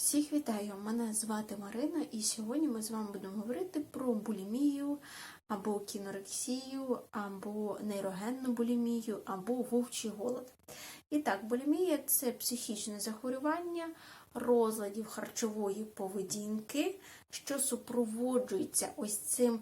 Всіх вітаю! Мене звати Марина, і сьогодні ми з вами будемо говорити про булімію, або кінорексію, або нейрогенну булімію, або вовчий голод. І так, булімія це психічне захворювання розладів харчової поведінки, що супроводжується ось цим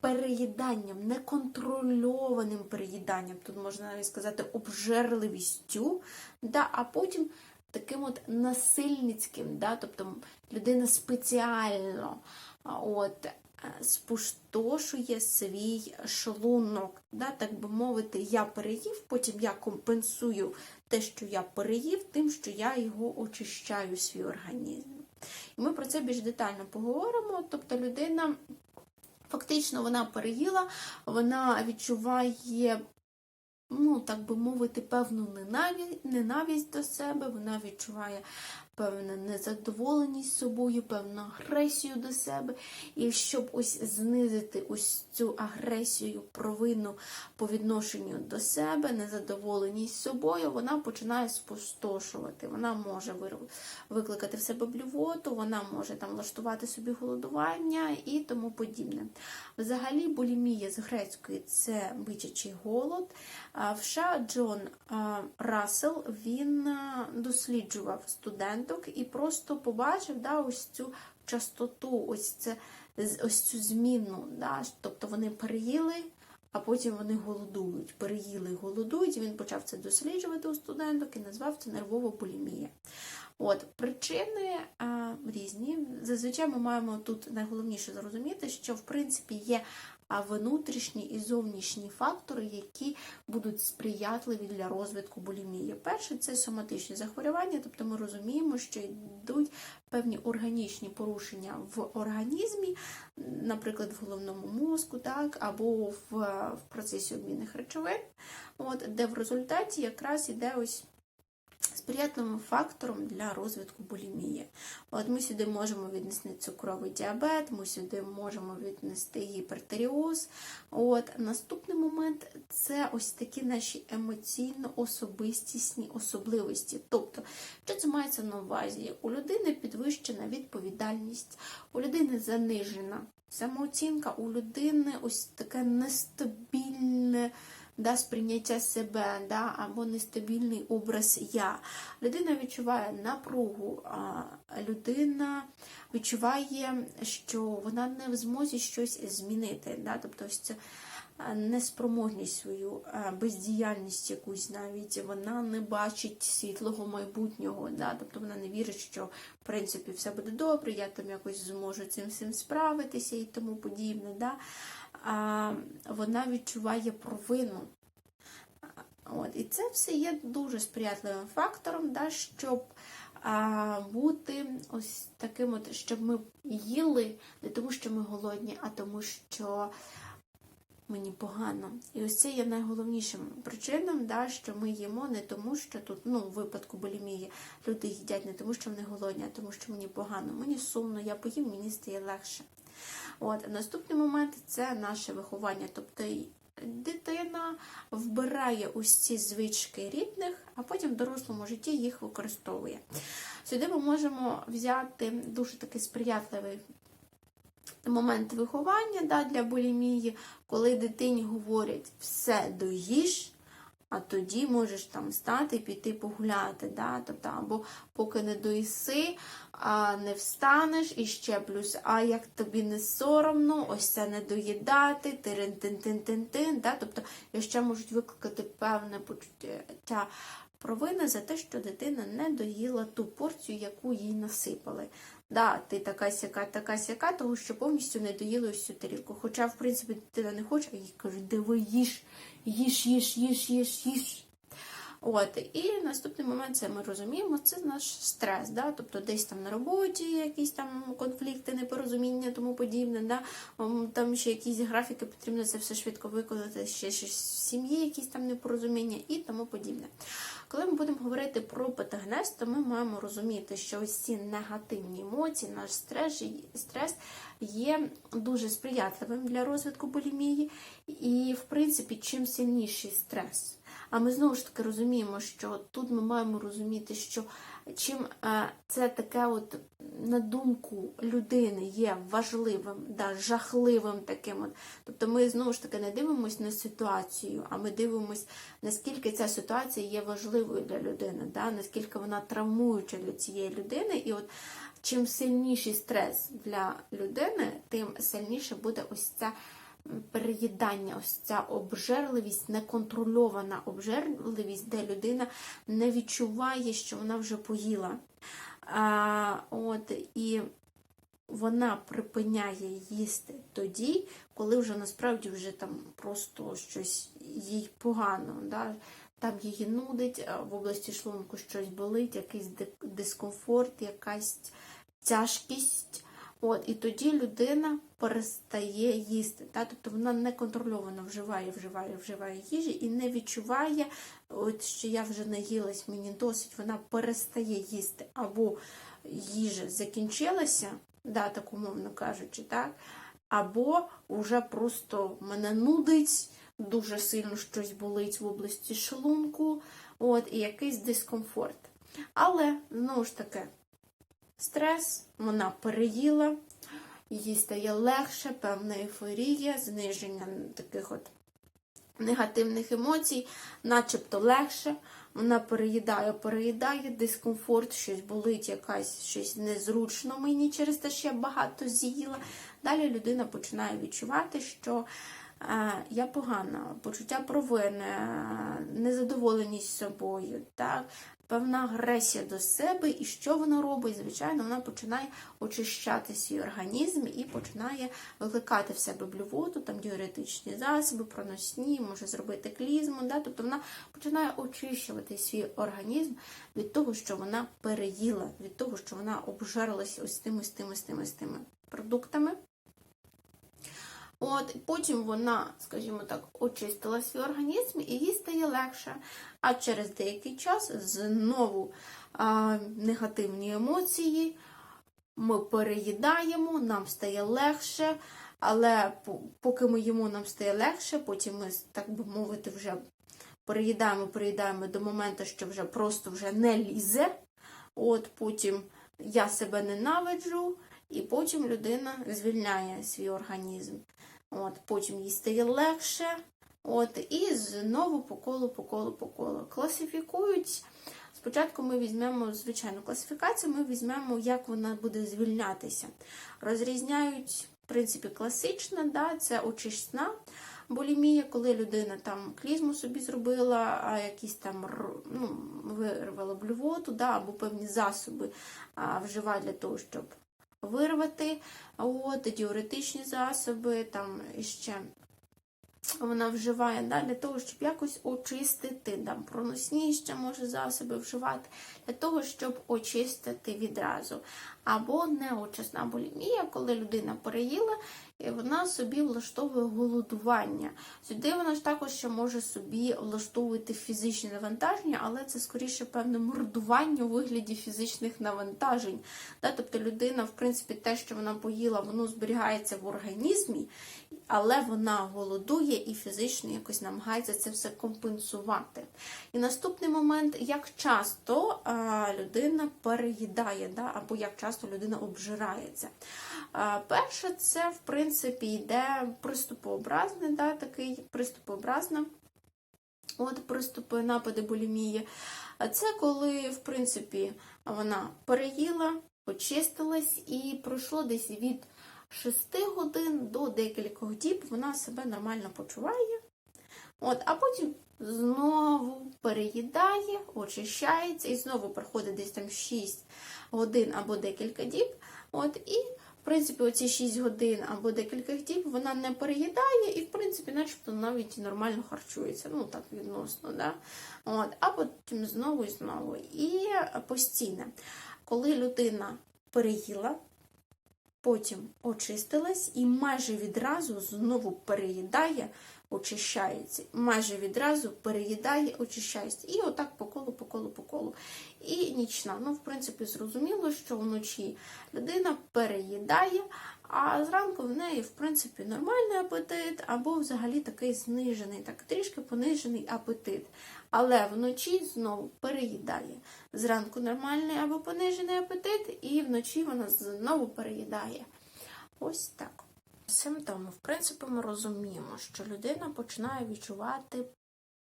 переїданням, неконтрольованим переїданням, тут можна навіть сказати обжерливістю, да, а потім таким от насильницьким, да, тобто людина спеціально от, е, спустошує свій шлунок, да, так би мовити, я переїв, потім я компенсую те, що я переїв, тим, що я його очищаю, свій організм. І ми про це більш детально поговоримо. Тобто людина фактично вона переїла, вона відчуває ну, так би мовити, певну ненависть до себе, вона відчуває певну незадоволеність собою, певну агресію до себе. І щоб ось знизити ось цю агресію, провину по відношенню до себе, незадоволеність собою, вона починає спустошувати. Вона може викликати в себе блювоту, вона може там влаштувати собі голодування і тому подібне. Взагалі, булімія з грецької це бичачий голод. В США Джон Рассел він досліджував студенток і просто побачив да, ось цю частоту, ось це, ось цю зміну. Да, Тобто вони переїли, а потім вони голодують. Переїли, голодують. Він почав це досліджувати у студенток і назвав це нервова булімія. От Причини а, різні. Зазвичай ми маємо тут найголовніше зрозуміти, що в принципі є внутрішні і зовнішні фактори, які будуть сприятливі для розвитку булімії. Перше це соматичні захворювання, тобто ми розуміємо, що йдуть певні органічні порушення в організмі, наприклад, в головному мозку, так, або в, в процесі обмінних речовин, от, де в результаті якраз іде ось сприятливим фактором для розвитку булімії. От Ми сюди можемо віднести цукровий діабет, ми сюди можемо віднести гіпертеріоз. От Наступний момент це ось такі наші емоційно-особистісні особливості. Тобто, що це мається на увазі? У людини підвищена відповідальність, у людини занижена самооцінка, у людини ось таке нестабільне да, сприйняття себе, да, або нестабільний образ я. Людина відчуває напругу, а людина відчуває, що вона не в змозі щось змінити. Да, тобто це Неспроможність свою, бездіяльність якусь навіть, вона не бачить світлого майбутнього, да? тобто вона не вірить, що в принципі все буде добре, я там якось зможу цим всім справитися і тому подібне. Да? Вона відчуває провину. От, І це все є дуже сприятливим фактором, да, щоб а, бути ось таким, от, щоб ми їли не тому, що ми голодні, а тому, що мені погано. І ось це є найголовнішим причинам, да, що ми їмо не тому, що тут, ну, в випадку булімії, люди їдять не тому, що вони голодні, а тому, що мені погано, мені сумно, я поїм, мені стає легше. От, Наступний момент це наше виховання. Тобто дитина вбирає ці звички рідних, а потім в дорослому житті їх використовує. Сюди ми можемо взяти дуже такий сприятливий момент виховання да, для булімії, коли дитині говорять все доїж, а тоді можеш там стати і піти погуляти. Да? Тобто, Або поки не доїси, а не встанеш і ще плюс, а як тобі не соромно, ось це не доїдати, тирин тин тин тин тин да? Тобто, ще можуть викликати певне почуття провини за те, що дитина не доїла ту порцію, яку їй насипали. Да, ти така сяка, така сяка, тому що повністю не доїли всю тарілку. Хоча, в принципі, дитина не хоче, а їй кажуть, диви, їж, їж, їж, їж, їж, їж. От, І наступний момент це ми розуміємо, це наш стрес. Да? Тобто десь там на роботі якісь там конфлікти, непорозуміння, тому подібне. Да? Там ще якісь графіки, потрібно це все швидко виконати, ще щось в сім'ї, якісь там непорозуміння і тому подібне. Коли ми будемо говорити про патогенез, то ми маємо розуміти, що ось ці негативні емоції, наш стрес, стрес є дуже сприятливим для розвитку булімії. І, в принципі, чим сильніший стрес. А ми знову ж таки розуміємо, що тут ми маємо розуміти, що чим е, це таке, от на думку людини, є важливим, да, жахливим таким. От. Тобто ми знову ж таки не дивимося на ситуацію, а ми дивимося, наскільки ця ситуація є важливою для людини, да, наскільки вона травмуюча для цієї людини. І от чим сильніший стрес для людини, тим сильніше буде ось ця переїдання, ось ця обжерливість, неконтрольована обжерливість, де людина не відчуває, що вона вже поїла. А, от, І вона припиняє їсти тоді, коли вже насправді вже там просто щось їй погано. Да? Там її нудить, в області шлунку щось болить, якийсь дискомфорт, якась тяжкість. От, і тоді людина перестає їсти. Та? Тобто вона неконтрольовано вживає, вживає, вживає їжі і не відчуває, от, що я вже наїлась, мені досить, вона перестає їсти. Або їжа закінчилася, да, так умовно кажучи, так? або вже просто мене нудить, дуже сильно щось болить в області шлунку, от, і якийсь дискомфорт. Але, знову ж таки, стрес, вона переїла, їй стає легше, певна ейфорія, зниження таких от негативних емоцій, начебто легше. Вона переїдає, переїдає, дискомфорт, щось болить, якась щось незручно мені через те, що я багато з'їла. Далі людина починає відчувати, що я погана, почуття провини, незадоволеність собою, так, певна агресія до себе. І що вона робить? Звичайно, вона починає очищати свій організм і починає викликати в себе блювоту, там діуретичні засоби, проносні, може зробити клізму. Да? Тобто вона починає очищувати свій організм від того, що вона переїла, від того, що вона обжерлася ось тими, з тими, з тими, з тими продуктами. От, потім вона, скажімо так, очистила свій організм і їй стає легше. А через деякий час знову а, негативні емоції. Ми переїдаємо, нам стає легше, але поки ми їмо, нам стає легше, потім ми, так би мовити, вже переїдаємо, переїдаємо до моменту, що вже просто вже не лізе. От потім я себе ненавиджу, і потім людина звільняє свій організм. От, потім їй стає легше. От, і знову по колу, по колу, по колу. Класифікують. Спочатку ми візьмемо звичайну класифікацію, ми візьмемо, як вона буде звільнятися. Розрізняють, в принципі, класична, да, це очисна булімія, коли людина там клізму собі зробила, а якісь там ну, вирвала блювоту, да, або певні засоби а, вживає для того, щоб вирвати. От, діуретичні засоби, там ще вона вживає да, для того, щоб якось очистити, там, проносні ще може засоби вживати, для того, щоб очистити відразу. Або неочисна булімія, коли людина переїла, і вона собі влаштовує голодування. Сюди вона ж також ще може собі влаштовувати фізичні навантаження, але це скоріше певне мордування у вигляді фізичних навантажень. Тобто людина, в принципі, те, що вона поїла, воно зберігається в організмі, але вона голодує і фізично якось намагається це все компенсувати. І наступний момент, як часто людина переїдає, да? або як часто людина обжирається. Перше, це, в принципі, йде приступообразне, да, такий приступообразне. От приступи напади булімії. Це коли, в принципі, вона переїла, очистилась і пройшло десь від 6 годин до декількох діб вона себе нормально почуває. От, а потім знову переїдає, очищається, і знову проходить десь там 6 годин або декілька діб. От, і, в принципі, оці 6 годин або декілька діб вона не переїдає і, в принципі, начебто навіть нормально харчується. Ну, так відносно, да? От, а потім знову і знову. І постійне. Коли людина переїла, потім очистилась і майже відразу знову переїдає, очищається. Майже відразу переїдає, очищається. І отак по колу, по колу, по колу. І нічна. Ну, в принципі, зрозуміло, що вночі людина переїдає, а зранку в неї, в принципі, нормальний апетит, або взагалі такий знижений, так трішки понижений апетит. але вночі знову переїдає. Зранку нормальний або понижений апетит, і вночі вона знову переїдає. Ось так. Симптоми, в принципі, ми розуміємо, що людина починає відчувати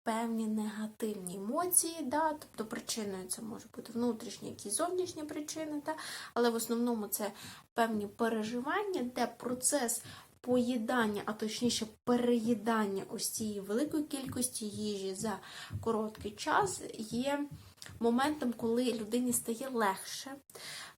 певні негативні емоції, да? тобто причиною це може бути внутрішні, якісь зовнішні причини, да? але в основному це певні переживання, де процес поїдання, а точніше переїдання ось цієї великої кількості їжі за короткий час є моментом, коли людині стає легше.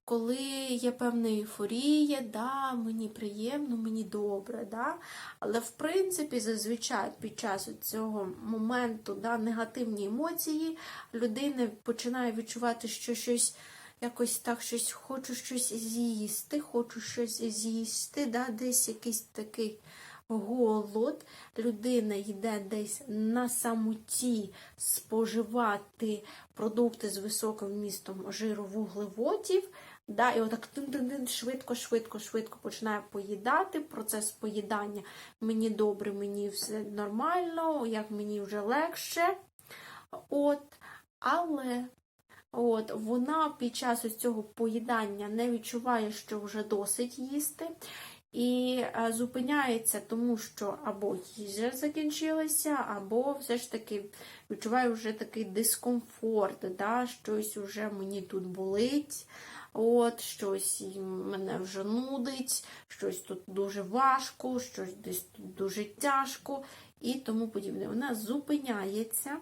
Коли є певна ейфорія, да, мені приємно, мені добре, да. але в принципі зазвичай під час цього моменту да, негативні емоції людина починає відчувати, що щось якось так щось хочу щось з'їсти, хочу щось з'їсти, да, десь якийсь такий голод. Людина йде десь на самоті споживати продукти з високим вмістом жиру вуглеводів. Да, і отак швидко, швидко, швидко починає поїдати. Процес поїдання мені добре, мені все нормально, як мені вже легше. От, але От, вона під час ось цього поїдання не відчуває, що вже досить їсти, і е, зупиняється, тому що або їжа закінчилася, або все ж таки відчуває вже такий дискомфорт, да, щось вже мені тут болить, от, щось мене вже нудить, щось тут дуже важко, щось десь тут дуже тяжко і тому подібне. Вона зупиняється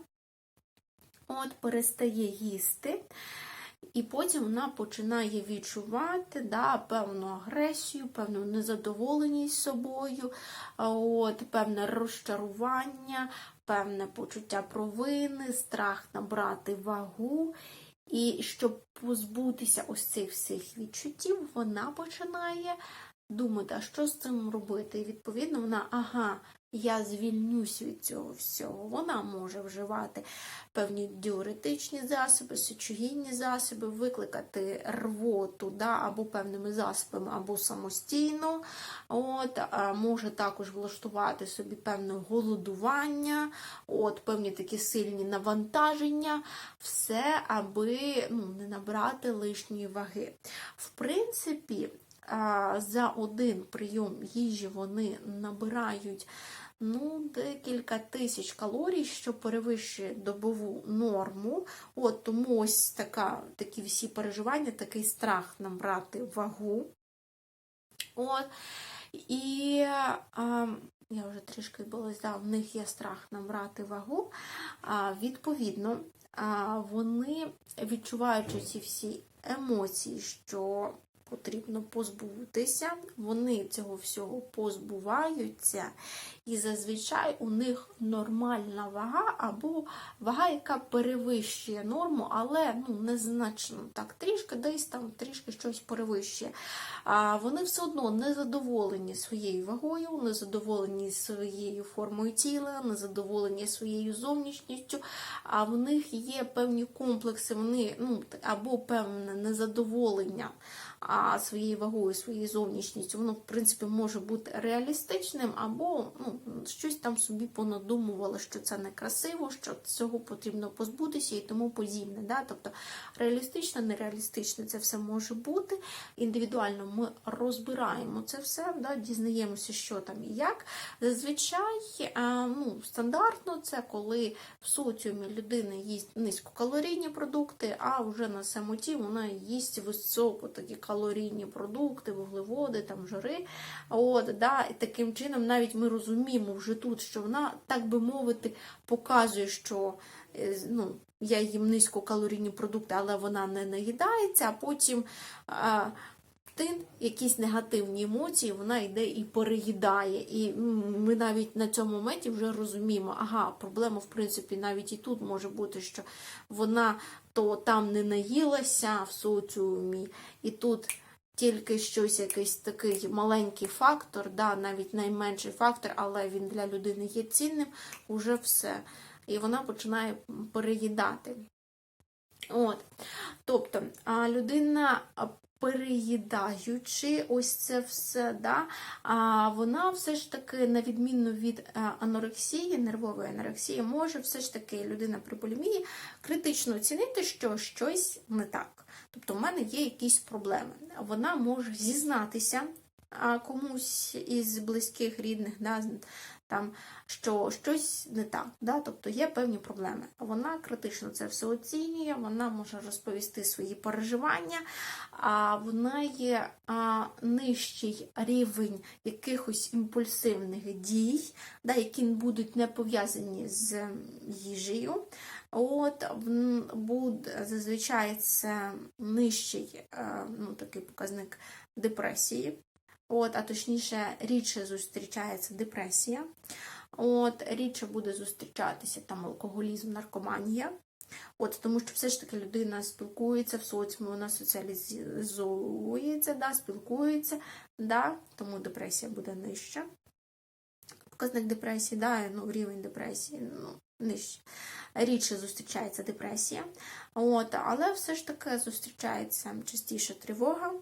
от перестає їсти, і потім вона починає відчувати да, певну агресію, певну незадоволеність собою, от, певне розчарування, певне почуття провини, страх набрати вагу. І щоб позбутися ось цих всіх відчуттів, вона починає думати, а що з цим робити. І відповідно вона, ага, я звільнюсь від цього всього. Вона може вживати певні діуретичні засоби, сечогінні засоби, викликати рвоту да, або певними засобами, або самостійно. От, Може також влаштувати собі певне голодування, от, певні такі сильні навантаження, все, аби ну, не набрати лишньої ваги. В принципі, за один прийом їжі вони набирають ну, декілька тисяч калорій, що перевищує добову норму. От Тому ось така, такі всі переживання, такий страх набрати вагу. От. І а, я вже трішки відбулася, да, в них є страх набрати вагу. А, Відповідно, а, вони відчуваючи ці всі емоції, що потрібно позбутися, вони цього всього позбуваються, і зазвичай у них нормальна вага або вага, яка перевищує норму, але ну, незначно так, трішки десь там трішки щось перевищує. А Вони все одно не задоволені своєю вагою, не задоволені своєю формою тіла, не задоволені своєю зовнішністю, а в них є певні комплекси, вони ну, або певне незадоволення а своєю вагою, своєю зовнішністю, воно, в принципі, може бути реалістичним, або ну, щось там собі понадумувало, що це некрасиво, що цього потрібно позбутися і тому подібне. Да? Тобто реалістично, нереалістично це все може бути. Індивідуально ми розбираємо це все, да? дізнаємося, що там і як. Зазвичай ну, стандартно це коли в соціумі людина їсть низькокалорійні продукти, а вже на самоті вона їсть високо такі калорійні продукти, вуглеводи, там жири. От, да, І таким чином навіть ми розуміємо вже тут, що вона, так би мовити, показує, що е, ну, я їм низькокалорійні продукти, але вона не наїдається, а потім. А, Тин, якісь негативні емоції, вона йде і переїдає. І ми навіть на цьому моменті вже розуміємо, ага, проблема, в принципі, навіть і тут може бути, що вона то там не наїлася в соціумі, і тут тільки щось, якийсь такий маленький фактор, да, навіть найменший фактор, але він для людини є цінним, уже все. І вона починає переїдати. От. Тобто, людина переїдаючи ось це все, да, а вона все ж таки, на відміну від е, анорексії, нервової анорексії, може все ж таки людина при булімії критично оцінити, що щось не так. Тобто, в мене є якісь проблеми. Вона може зізнатися комусь із близьких рідних, да, там, що щось не так, да, тобто є певні проблеми. Вона критично це все оцінює, вона може розповісти свої переживання, а вона є а, нижчий рівень якихось імпульсивних дій, да, які будуть не пов'язані з їжею. От буде зазвичай це нижчий е, ну, такий показник депресії. От, а точніше, рідше зустрічається депресія. От, рідше буде зустрічатися там алкоголізм, наркоманія. От, тому що все ж таки людина спілкується в соціумі, вона соціалізується, да, спілкується, да, тому депресія буде нижча. Показник депресії, да, ну, рівень депресії ну, нижче. Рідше зустрічається депресія. От, але все ж таки зустрічається частіше тривога.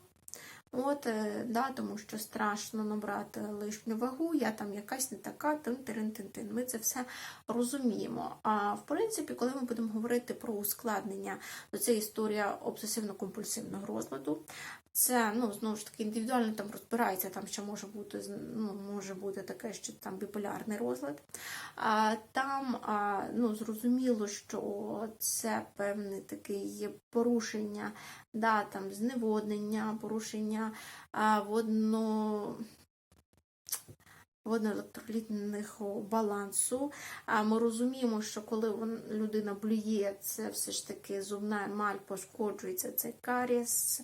От, е, да, тому що страшно набрати лишню вагу, я там якась не така, тин тин тин тин Ми це все розуміємо. А в принципі, коли ми будемо говорити про ускладнення, то це історія обсесивно-компульсивного розладу. Це ну знову ж таки індивідуально там розбирається, там що може бути ну, може бути таке, що там біполярний розлад. А, Там а, ну, зрозуміло, що це певне таке порушення, да, там зневоднення, порушення а, водно водноелектролітного балансу. А ми розуміємо, що коли людина блює, це все ж таки зубна емаль пошкоджується, це каріс,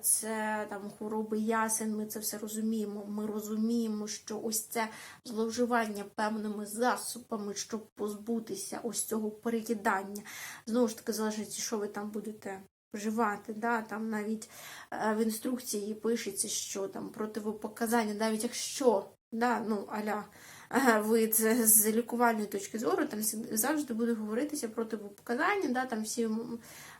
це там хвороби ясен. Ми це все розуміємо. Ми розуміємо, що ось це зловживання певними засобами, щоб позбутися ось цього переїдання. Знову ж таки, залежить, що ви там будете. Вживати, да, там навіть е, в інструкції пишеться, що там противопоказання, навіть якщо да, ну, аля, е, ви з лікувальної точки зору, там завжди буде говоритися противопоказання, да, там всі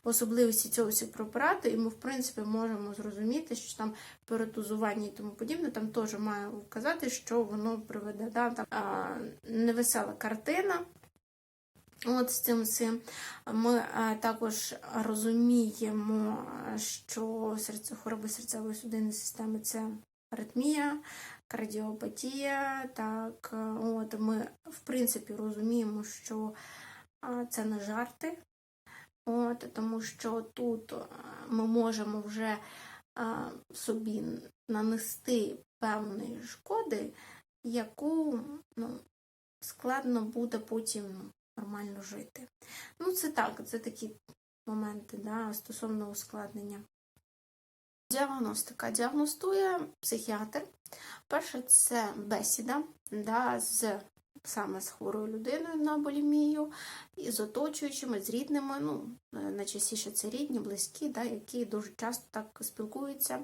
особливості цього всього препарату, і ми, в принципі, можемо зрозуміти, що там перетузування і тому подібне, там теж має вказати, що воно приведе. Да, там, а, невесела картина. От з цим всім ми також розуміємо, що серце, хвороби серцевої судинної системи це аритмія, кардіопатія. Так, е, от ми в принципі розуміємо, що це не жарти, от, тому що тут е, ми можемо вже е, собі нанести певної шкоди, яку ну, складно буде потім нормально жити. Ну, це так, це такі моменти да, стосовно ускладнення. Діагностика. Діагностує психіатр. Перше, це бесіда да, з саме з хворою людиною на булімію, і з оточуючими, з рідними. Ну, е, найчастіше це рідні, близькі, да, які дуже часто так спілкуються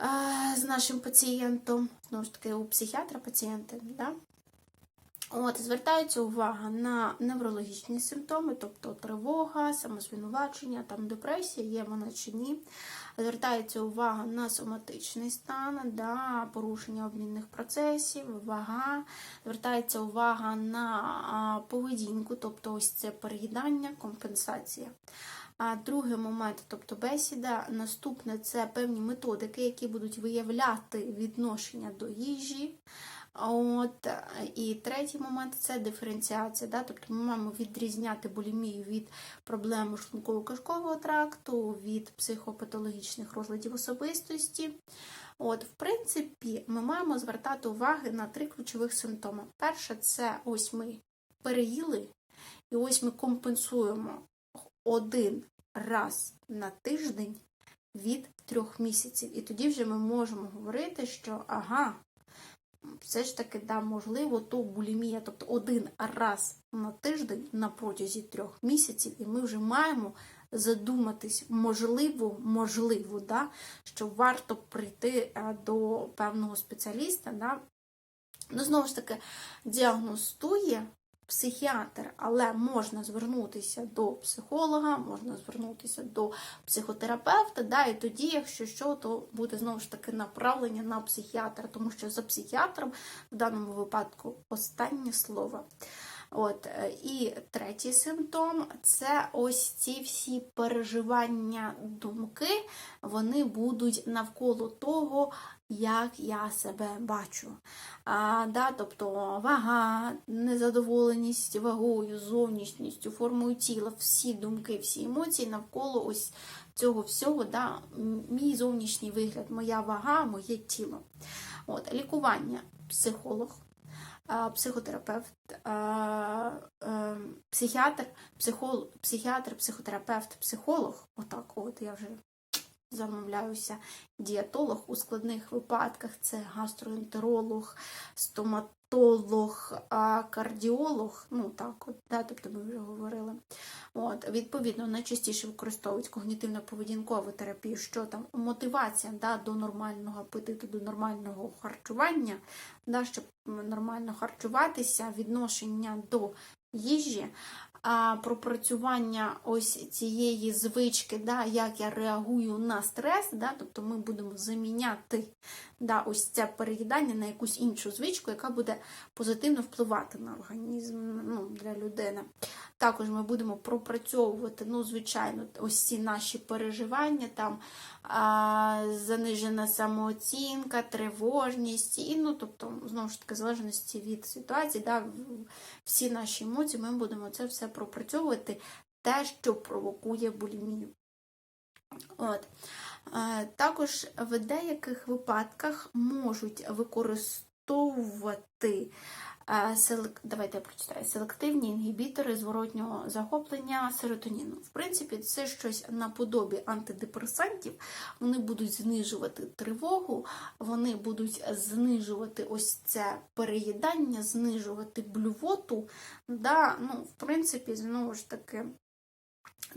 е, з нашим пацієнтом. Знову ж таки, у психіатра пацієнти. Да? От, звертається увага на неврологічні симптоми, тобто тривога, самозвинувачення, там депресія, є вона чи ні. Звертається увага на соматичний стан, да, порушення обмінних процесів, вага. Звертається увага на поведінку, тобто ось це переїдання, компенсація. А другий момент, тобто бесіда, наступне це певні методики, які будуть виявляти відношення до їжі. От, і третій момент це диференціація. Да? Тобто ми маємо відрізняти булімію від проблем шлунково-кишкового тракту, від психопатологічних розладів особистості. От, в принципі, ми маємо звертати уваги на три ключових симптоми. Перше, це ось ми переїли, і ось ми компенсуємо один раз на тиждень від трьох місяців. І тоді вже ми можемо говорити, що ага, все ж таки, да, можливо, то булімія, тобто один раз на тиждень на протязі трьох місяців, і ми вже маємо задуматись, можливо, можливо, да, що варто прийти е, до певного спеціаліста. Да. Ну, знову ж таки, діагностує психіатр, але можна звернутися до психолога, можна звернутися до психотерапевта, да, і тоді, якщо що, то буде знову ж таки направлення на психіатра, тому що за психіатром в даному випадку останнє слово. От, е, і третій симптом це ось ці всі переживання, думки, вони будуть навколо того, як я себе бачу. А, да, тобто вага, незадоволеність вагою, зовнішністю, формою тіла, всі думки, всі емоції навколо ось цього всього, да, мій зовнішній вигляд, моя вага, моє тіло. От, лікування психолог, психотерапевт, е, психіатр, психолог, психіатр, психотерапевт, психолог. Отак, от я вже замовляюся. Дієтолог у складних випадках це гастроентеролог, стоматолог, кардіолог. Ну так, от, да, тобто ми вже говорили. От, відповідно, найчастіше використовують когнітивно-поведінкову терапію, що там мотивація да, до нормального апетиту, до нормального харчування, да, щоб нормально харчуватися, відношення до їжі, а пропрацювання ось цієї звички, да, як я реагую на стрес, да, тобто ми будемо заміняти да, ось це переїдання на якусь іншу звичку, яка буде позитивно впливати на організм ну, для людини. Також ми будемо пропрацьовувати, ну, звичайно, ось ці наші переживання, там а, занижена самооцінка, тривожність, і, ну, тобто, знову ж таки, в залежності від ситуації, да, всі наші емоції, ми будемо це все пропрацьовувати, те, що провокує булімію. От. Е, Також в деяких випадках можуть використовувати. Давайте я прочитаю. селективні інгібітори зворотнього захоплення серотоніну. В принципі, це щось наподобі антидепресантів. Вони будуть знижувати тривогу, вони будуть знижувати ось це переїдання, знижувати блювоту. Да? Ну, в принципі, знову ж таки.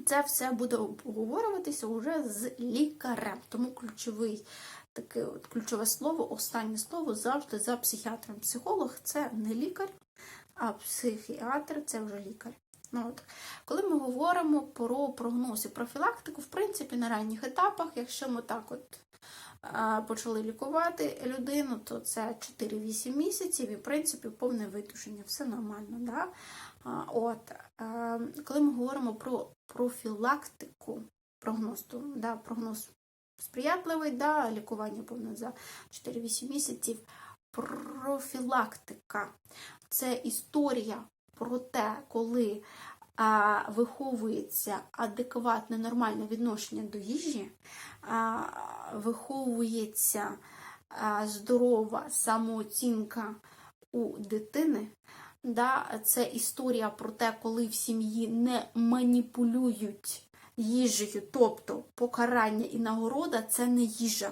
Це все буде обговорюватися уже з лікарем. Тому ключовий таке от ключове слово, останнє слово завжди за психіатром. Психолог це не лікар, а психіатр це вже лікар. Ну, от. Коли ми говоримо про прогноз і профілактику, в принципі, на ранніх етапах, якщо ми так от почали лікувати людину, то це 4-8 місяців і, в принципі, повне видушення, все нормально. Да? От, коли ми говоримо про профілактику, прогноз, то, да, прогноз сприятливий, да, лікування повне за 4-8 місяців. Профілактика це історія про те, коли а, виховується адекватне нормальне відношення до їжі, а, виховується а, здорова самооцінка у дитини. Да, це історія про те, коли в сім'ї не маніпулюють їжею, тобто покарання і нагорода це не їжа.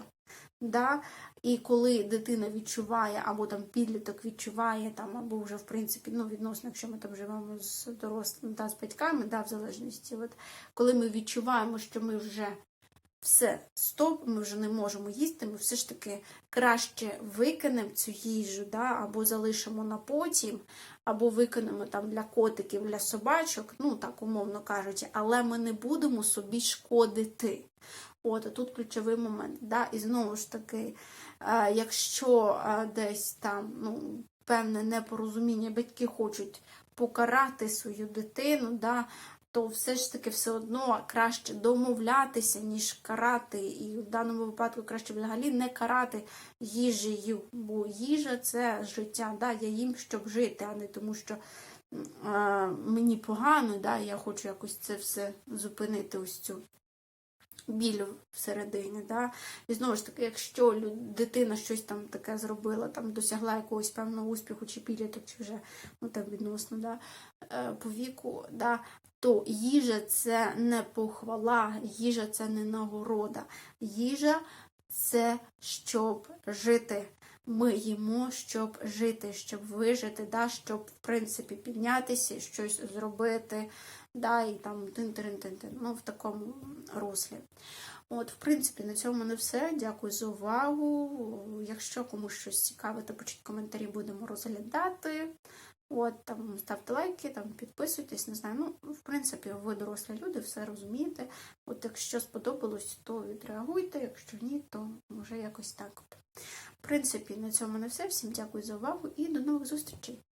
Да? І коли дитина відчуває, або там підліток відчуває, там, або вже в принципі, ну, відносно, якщо ми там живемо з дорослими та з батьками, да, в залежності, от, коли ми відчуваємо, що ми вже все, стоп, ми вже не можемо їсти, ми все ж таки краще викинемо цю їжу, да, або залишимо на потім, або викинемо там для котиків, для собачок, ну так умовно кажучи, але ми не будемо собі шкодити. От, а тут ключовий момент. Да? І знову ж таки, е, якщо е, десь там ну, певне непорозуміння, батьки хочуть покарати свою дитину, да, то все ж таки все одно краще домовлятися, ніж карати. І в даному випадку краще взагалі не карати їжею, бо їжа це життя. Да? Я їм, щоб жити, а не тому, що е, мені погано, да? я хочу якось це все зупинити, ось цю біль всередині. Да? І знову ж таки, якщо дитина щось там таке зробила, там досягла якогось певного успіху, чи підліток, чи вже ну, там відносно да, е, по віку, да, то їжа це не похвала, їжа це не нагорода. Їжа це щоб жити. Ми їмо, щоб жити, щоб вижити, да, щоб в принципі піднятися, щось зробити, да, і там тин-тин-тин-тин, ну, в такому руслі. От, в принципі, на цьому не все. Дякую за увагу. Якщо комусь щось цікаве, то пишіть коментарі, будемо розглядати. От там ставте лайки, там підписуйтесь, не знаю. Ну, в принципі, ви дорослі люди, все розумієте. От якщо сподобалось, то відреагуйте, якщо ні, то може якось так. В принципі, на цьому не все. Всім дякую за увагу і до нових зустрічей.